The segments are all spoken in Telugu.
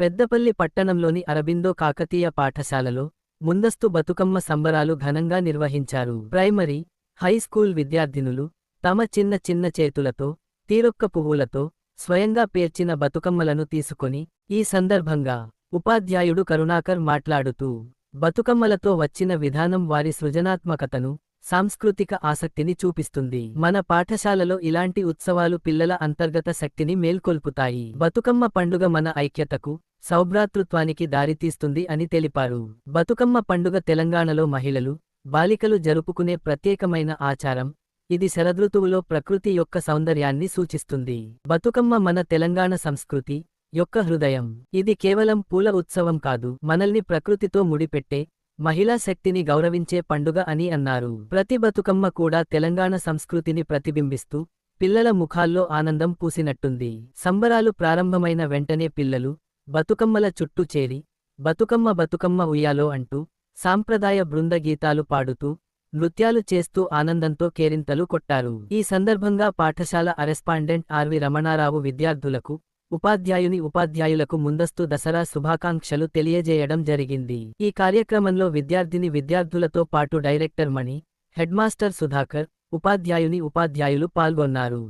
పెద్దపల్లి పట్టణంలోని అరబిందో కాకతీయ పాఠశాలలో ముందస్తు బతుకమ్మ సంబరాలు ఘనంగా నిర్వహించారు. ప్రైమరీ హైస్కూల్ విద్యార్థినులు తమ చిన్న చిన్న చేతులతో తీరొక్క పువ్వులతో స్వయంగా పేర్చిన బతుకమ్మలను తీసుకొని ఈ సందర్భంగా ఉపాధ్యాయుడు కరుణాకర్ మాట్లాడుతూ బతుకమ్మలతో వచ్చిన విధానం వారి సృజనాత్మకతను సాంస్కృతిక ఆసక్తిని చూపిస్తుంది. మన పాఠశాలలో ఇలాంటి ఉత్సవాలు పిల్లల అంతర్గత శక్తిని మేల్కొల్పుతాయి. బతుకమ్మ పండుగ మన ఐక్యతకు సౌభ్రాతృత్వానికి దారితీస్తుంది అని తెలిపారు. బతుకమ్మ పండుగ తెలంగాణలో మహిళలు బాలికలు జరుపుకునే ప్రత్యేకమైన ఆచారం ఇది శరదృతువులో ప్రకృతి యొక్క సౌందర్యాన్ని సూచిస్తుంది. బతుకమ్మ మన తెలంగాణ సంస్కృతి యొక్క హృదయం. ఇది కేవలం పూల ఉత్సవం కాదు మనల్ని ప్రకృతితో ముడిపెట్టే మహిళా శక్తిని గౌరవించే పండుగ అని అన్నారు. ప్రతి బతుకమ్మ కూడా తెలంగాణ సంస్కృతిని ప్రతిబింబిస్తూ పిల్లల ముఖాల్లో ఆనందం పూసినట్టుంది. సంబరాలు ప్రారంభమైన వెంటనే పిల్లలు బతుకమ్మల చుట్టూ చేరి బతుకమ్మ బతుకమ్మ ఉయ్యాలో అంటూ సాంప్రదాయ బృంద గీతాలు పాడుతూ నృత్యాలు చేస్తూ ఆనందంతో కేరింతలు కొట్టారు. ఈ సందర్భంగా పాఠశాల అరెస్పాండెంట్ ఆర్వి రమణారావు విద్యార్థులకు ఉపాధ్యాయుని ఉపాధ్యాయులకు ముందస్తు దసరా శుభాకాంక్షలు తెలియజేయడం జరిగింది. ఈ కార్యక్రమంలో విద్యార్థిని విద్యార్థులతో పాటు డైరెక్టర్ మణి హెడ్మాస్టర్ సుధాకర్ ఉపాధ్యాయుని ఉపాధ్యాయులు పాల్గొన్నారు.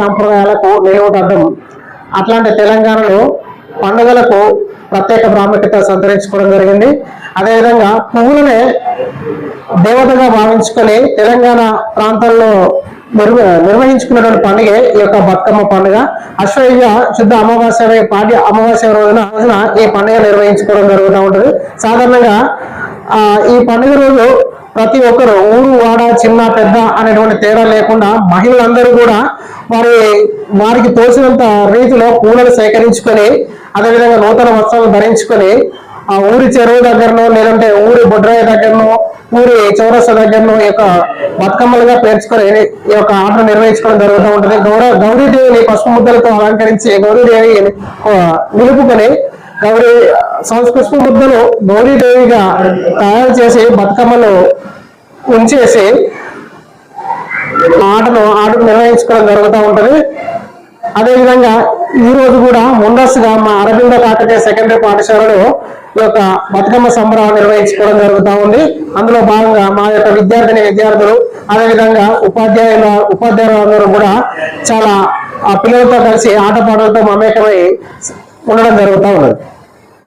సాంప్రదాయాలకు నిలవటం అట్లాంటి తెలంగాణలో పండుగలకు ప్రత్యేక ప్రాముఖ్యత సంతరించుకోవడం జరిగింది. అదేవిధంగా పువ్వులనే దేవతగా భావించుకొని తెలంగాణ ప్రాంతాల్లో నిర్వ నిర్వహించుకున్నటువంటి పండుగ ఈ యొక్క బతుకమ్మ పండుగ. అశ్వయుజ శుద్ధ అమావాస్య పాడ్య అమావాస్య రోజున రోజున ఈ పండుగ నిర్వహించుకోవడం జరుగుతూ ఉంటుంది. సాధారణంగా ఈ పండుగ రోజు ప్రతి ఒక్కరు ఊరు వాడ చిన్న పెద్ద అనేటువంటి తేడా లేకుండా మహిళలందరూ కూడా వారి వారికి తోచినంత రీతిలో పూలను సేకరించుకొని అదేవిధంగా నూతన వస్త్రాలు ధరించుకొని ఆ ఊరి చెరువు దగ్గరనో లేదంటే ఊరి బొడ్రాయి దగ్గరనో ఊరి చౌరస్తా దగ్గరలో ఈ యొక్క బతుకమ్మలుగా పేర్చుకొని ఈ యొక్క ఆటను నిర్వహించుకోవడం జరుగుతూ ఉంటుంది. గౌర గౌరీదేవిని పసుపు ముద్దలతో అలంకరించి గౌరీదేవిని నిలుపుకొని గౌరీ సంస్కృతి ముద్దలు గౌరీదేవిగా తయారు చేసి బతుకమ్మలు ఉంచేసి ఆటను ఆటను నిర్వహించుకోవడం జరుగుతూ ఉంటుంది. అదేవిధంగా ఈ రోజు కూడా ముందస్తుగా మా అరవింద కాకతీయ సెకండరీ పాఠశాలలో ఈ యొక్క బతుకమ్మ సంబరాలు నిర్వహించుకోవడం జరుగుతూ ఉంది. అందులో భాగంగా మా యొక్క విద్యార్థిని విద్యార్థులు అదేవిధంగా ఉపాధ్యాయుల ఉపాధ్యాయులు అందరూ కూడా చాలా ఆ పిల్లలతో కలిసి ఆటపాటలతో మమేకమై ఉండడం జరుగుతూ ఉన్నది.